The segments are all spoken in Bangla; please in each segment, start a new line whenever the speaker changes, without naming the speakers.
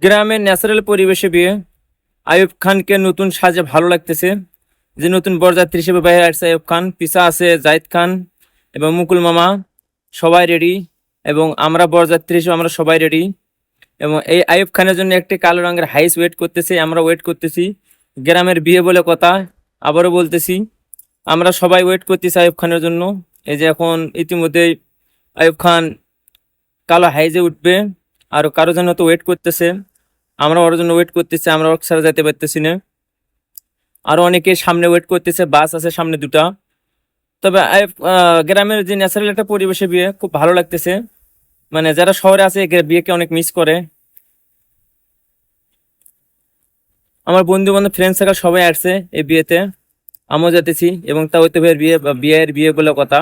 গ্রামের ন্যাচারাল পরিবেশে বিয়ে। আয়ুব খানকে নতুন সাজে ভালো লাগতেছে। যে নতুন বরযাত্রী হিসেবে বাইরে আসছে আয়ুব খান। পিসা আছে জাহিদ খান এবং মুকুল মামা। সবাই রেডি এবং আমরা বরযাত্রী হিসেবে আমরা সবাই রেডি এবং এই আয়ুব খানের জন্য একটি কালো রঙের হাইস ওয়েট করতেছে, আমরা ওয়েট করতেছি। গ্রামের বিয়ে বলে কথা, আবারও বলতেছি, আমরা সবাই ওয়েট করতেছি আয়ুব খানের জন্য। এই যে এখন ইতিমধ্যেই আয়ুব খান কালো হাইজে উঠবে। আর কারও জন্য তো ওয়েট করতেছে। আমরা ওর জন্য ওয়েট করতেছি, আমরা ওর ছাড়া যেতে পারতেছি না। আরও অনেকে সামনে ওয়েট করতেছে বাস আছে সামনে দুটা। তবে গ্রামের যে ন্যাচারাল একটা পরিবেশে বিয়ে খুব ভালো লাগতেছে। মানে যারা শহরে আছে বিয়েকে অনেক মিস করে। আমার বন্ধু বান্ধব ফ্রেন্ড সার্কেল সবাই আসছে এই বিয়েতে। আমিও যেতেছি এবং তা হইতে বিয়ে বিয়ের বিয়ে বলে কথা।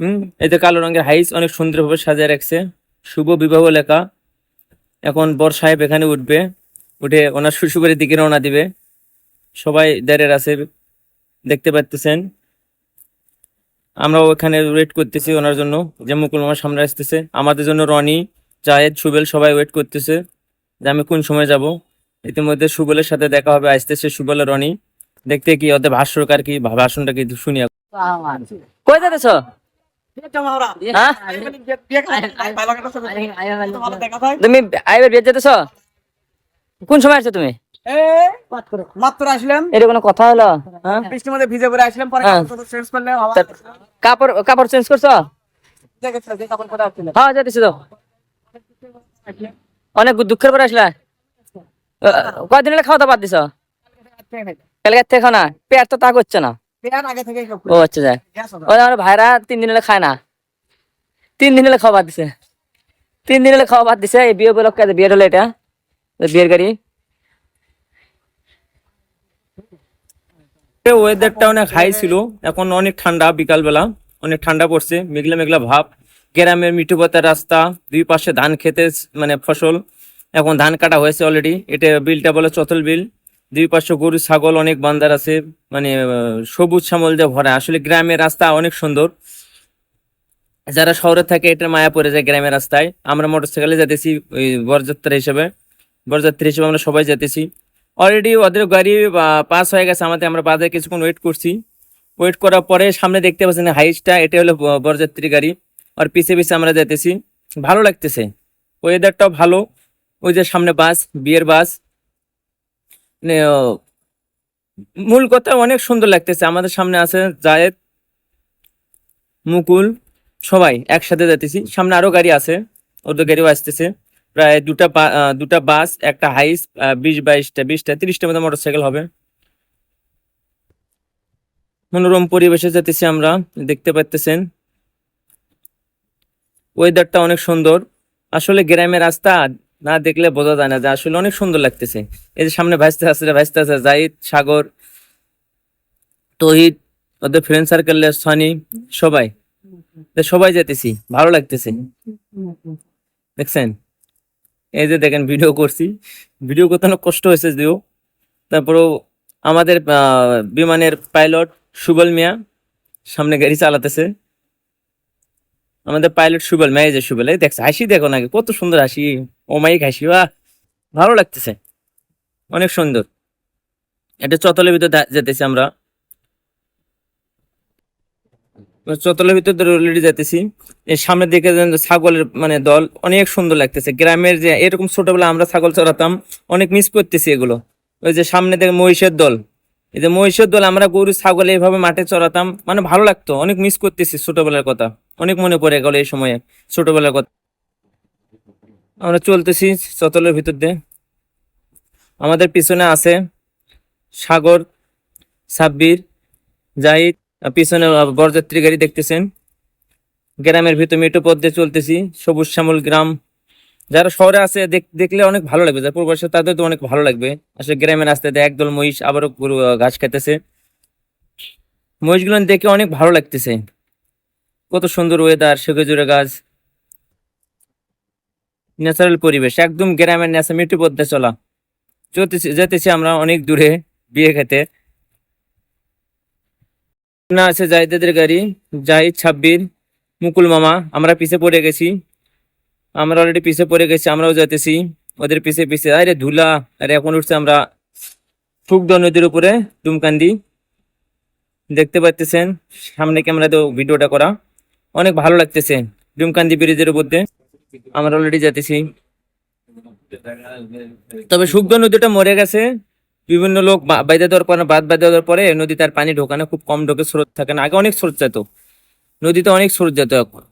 হুম এতে কালো রঙের হাইস অনেক সুন্দরভাবে সাজিয়ে রাখছে। শুভ বিবাহ লেখা। এখন বর সাহেব এখানে উঠবে। উঠে ওনার শ্বশুরবাড়ির দিকে রওনা দিবে। সবাই দাঁড়িয়ে আছে দেখতে পাচ্তেছেন আমরাও এখানে ওয়েট করতেছি ওনার জন্য যে মুকুল মামার সামনে আসতেছে। আমাদের জন্য রনি জায়েদ সুবেল সবাই ওয়েট করতেছে যে আমি কোন সময় যাব। ইতিমধ্যে সুবেলের সাথে দেখা হবে আসতেছে সুবেল রনি। দেখতে কি ওদের ভাষ্যকার কি ভাষণটা কি শুনিয়া। কই যাচ্ছ হ্যাঁ তুমি। আইবার বিয়ে যেতেছ? কোন সময় আসছো তুমি?
মাত্র আসলাম।
এটা কোনো কথা হলো? হ্যাঁ?
বৃষ্টির মধ্যে ভিজে পড়ে আসলাম পরে
হ্যাঁ।
কাপড় চেঞ্জ করলে
কাপড় কাপড় চেঞ্জ করছ? হ্যাঁ যেতেছি তো। অনেক দুঃখের পরে আসলা। কয়দিন হলে খাওয়া দাওয়া বাদ দিছ? কালকে থেকে খাও না। পেট তো তা করছে না।
পেয়ার আগে থেকে সব
ও আচ্ছা আমার ভাইরা তিন দিন হলে খায় না। তিন দিন হলে খাওয়া বাদ দিছে। তিন দিন হলে খাওয়া বাদ দিছে এই বিয়ে উপলক্ষে যে বিয়ের হলো এটা বিয়ের গাড়ি। ওয়েদারটা অনেক হাই ছিল এখন অনেক ঠান্ডা বিকালবেলা অনেক ঠান্ডা পড়ছে মেঘলা মেঘলা ভাব। গ্রামের মিঠু পাতার রাস্তা দুই পাশে ধান খেতে মানে ফসল এখন ধান কাটা হয়েছে অলরেডি এটা বিলটা বলে চতল বিল দুই পাশে গরু, ছাগল, অনেক বান্দার আছে মানে সবুজ শ্যামল দিয়ে ভরা। আসলে গ্রামের রাস্তা অনেক সুন্দর। যারা শহরে থাকে, এটা মায়া পড়ে যায় গ্রামের রাস্তায়। আমরা মোটরসাইকেলে যেতেছি, ওই বরযাত্রা হিসেবে। বরযাত্রী হিসেবে আমরা সবাই যেতেছি। অলরেডি ওদের গাড়ি পাস হয়ে গেছে আমাদের। আমরা বাজারে কিছুক্ষণ ওয়েট করছি। ওয়েট করার পরে সামনে দেখতে পাচ্ছেন হাইসটা এটা হলো বরযাত্রী গাড়ি। আর পিছে পিছে আমরা যেতেছি। ভালো লাগতেছে। ওয়েদারটাও ভালো। ওই যে সামনে বাস বিয়ের বাস মূল কথা অনেক সুন্দর লাগতেছে। আমাদের সামনে আছে জায়েদ, মুকুল, সবাই একসাথে যেতেছি সামনে আরও গাড়ি আছে, ওদের গাড়িও আসতেছে। প্রায় দুটা দুটা বাস, একটা হাইস বিশ, বাইশটা, বিশটা, তিরিশটা মতো মোটরসাইকেল হবে। মনোরম পরিবেশে যেতেছি আমরা, দেখতে পাচ্তেছেন ওয়েদারটা অনেক সুন্দর। আসলে গ্রামের রাস্তা না দেখলে বোঝা যায় না যে আসলে অনেক সুন্দর লাগতেছে। এই যে সামনে ভাইস্তে আছে ভাইস্তে আছে জাহিদ সাগর, তহিদ, ওদের ফ্রেন্ড সার্কেল সানি, সবাই। সবাই যেতেছি ভালো লাগতেছে। দেখছেন? এই যে দেখেন ভিডিও করছি। ভিডিও করতে অনেক কষ্ট হয়েছে যদিও। তারপরেও আমাদের বিমানের পাইলট সুবল মিয়া সামনে গাড়ি চালাতেছে। আমাদের পাইলট সুবল মিয়া এই যে সুবল, এই দেখছে, হাসি দেখো নাকি কত সুন্দর হাসি। ও মাইক হাসি, বাহ, ভালো লাগতেছে। অনেক সুন্দর। এটা চতলের ভিতর যেতেছি আমরা। চতলের ভিতর অলরেডি যেতেছি। এর সামনে যেন ছাগলের মানে দল, অনেক সুন্দর লাগতেছে। গ্রামের যে, এরকম ছোটবেলা আমরা ছাগল চড়াতাম, অনেক মিস করতেছি এগুলো। ওই যে সামনে দেখে মহিষের দল। এই যে মহিষের দল আমরা গরু, ছাগল এইভাবে মাঠে চড়াতাম মানে ভালো লাগতো। অনেক মিস করতেছি ছোটবেলার কথা। অনেক মনে পড়ে গেল এই সময়ে ছোটবেলার কথা। আমরা চলতেছি চতলের ভিতর দিয়ে। আমাদের পিছনে আছে সাগর, সাব্বির, জাহিদ পিছনে বরযাত্রী গাড়ি দেখতেছেন। গ্রামের ভিতর মেট্রো পথ দিয়ে চলতেছি। সবুজ শ্যামল গ্রাম। যারা শহরে আছে দেখ- দেখলে অনেক ভালো লাগবে। যারা প্রবাসে তাদের তো অনেক ভালো লাগবে। আসলে গ্রামের রাস্তাতে একদল মহিষ আবারও গরু, ঘাস খেতেছে মহিষগুলো দেখে অনেক ভালো লাগতেছে। কত সুন্দর ওয়েদার সেগে জুড়ে গাছ। ন্যাচারাল পরিবেশ একদম গ্রামের ন্যাচার মেট্রো পথ দিয়ে চলা যেতেছি আমরা অনেক দূরে বিয়ে খেতে না আছে জাহিদের গাড়ি জাহিদ ছাব্বির মুকুল মামা আমরা পিছে পড়ে গেছি। আমরা অলরেডি পিছে পড়ে গেছি, আমরাও যেতেছি ওদের পিছে পিছে, আরে ধুলা, আরে এখন উঠছে আমরা ফুকদ নদীর উপরে ডুমকান্দি দেখতে পাচ্ছেন সামনে ক্যামেরাতেও ভিডিওটা করা। অনেক ভালো লাগতেছে ডুমকান্দি ব্রিজের উপর দিয়ে আমরা অলরেডি যেতেছি তবে শুকনো নদীটা মরে গেছে। বিভিন্ন লোক বাইদে দেওয়ার পরে বাদ বাদ দেওয়ার পরে নদী তার পানি ঢোকানো খুব কম ঢোকে স্রোত থাকে না। আগে অনেক স্রোত যেত। নদীতে অনেক স্রোত যেত এখন।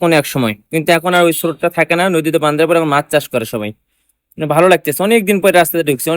কোনো এক সময়। কিন্তু এখন আর ওই স্রোতটা থাকে না, নদীতে বান্ধার পর এখন মাছ চাষ করে সবাই। মানে ভালো লাগতেছে। অনেকদিন পরে রাস্তাতে ঢুকছে।